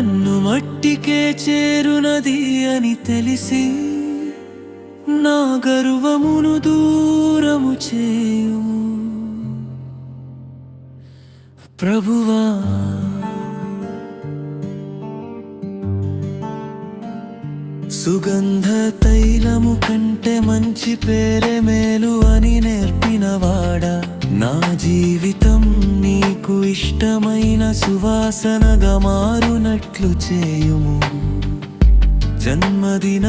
మట్టికే చేరునది అని తెలిసి నా గర్వమును దూరము చేయు ప్రభువా సుగంధ తైలము కంటే మంచి పేరే మేలు అని నేర్పినవాడా నా జీవితం. నీకు ఇష్టమైన సువాసనగా మారునట్లు చేయుము. జన్మదిన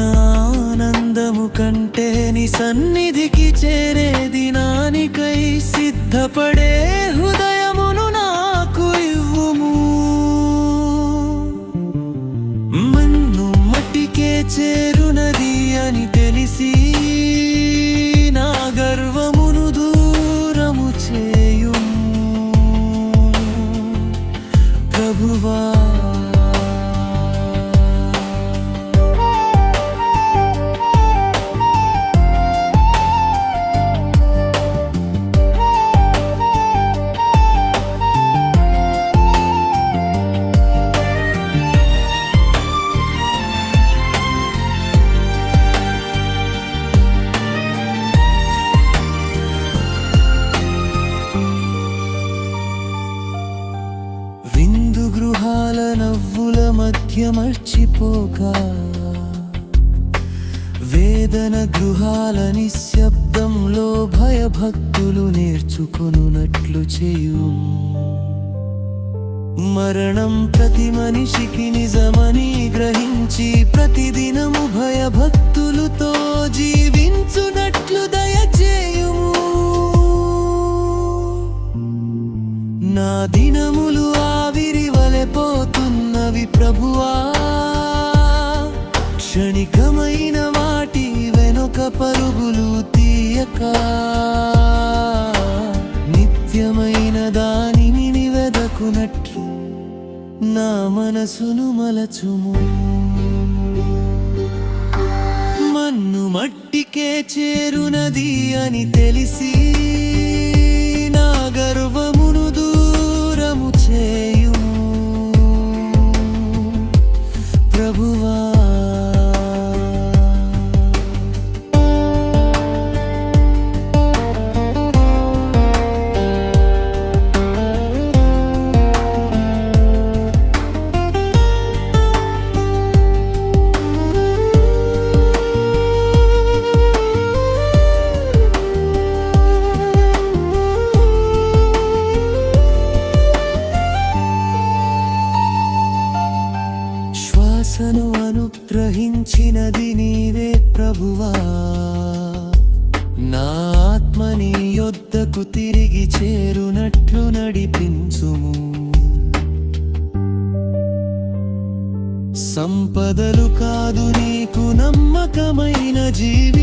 ఆనందము కంటే నీ సన్నిధికి చేరే దినానికై సిద్ధపడే హృదయమును నాకు ఇవ్వుము. మన్ను మట్టికే చేరు వ్యూహాల నవ్వుల మధ్య మర్చిపోక. వేదన గృహాల నిశ్శబ్దంలో భయభక్తులు నేర్చుకొనున్నట్లు చేయు. మరణం ప్రతి మనిషికి నిజమని గ్రహించి ప్రతిదినము భయభక్తులతో జీవించునట్లు దయచేయుము. నా దినములు పోతున్నవి ప్రభువా. క్షణికమైన వాటి వెనుక పరుగులు తీయక. నిత్యమైన దానిని నివెదకునట్లు నా మనసును మలచుము. మన్ను మట్టికే చేరునది అని తెలిసి నా గర్వం గ్రహించినది నీవే ప్రభువా. నా ఆత్మ నీ యొద్దకు తిరిగి చేరునట్లు నడిపించుము. సంపదలు కాదు నీకు నమ్మకమైన జీవి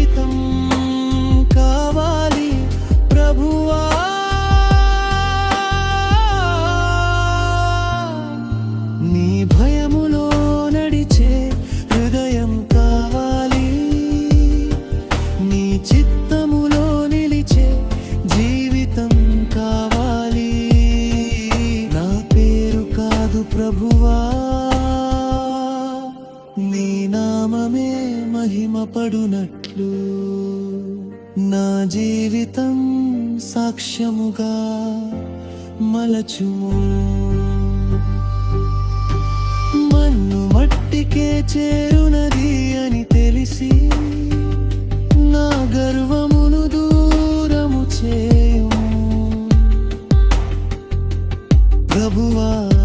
చిత్తములో నిలిచే జీవితం కావాలి. నా పేరు కాదు ప్రభువా. నీ నామమే మహిమపడునట్లు నా జీవితం సాక్ష్యముగా మలచుము. మన్ను మట్టికే చేరునది. ভাবুয়া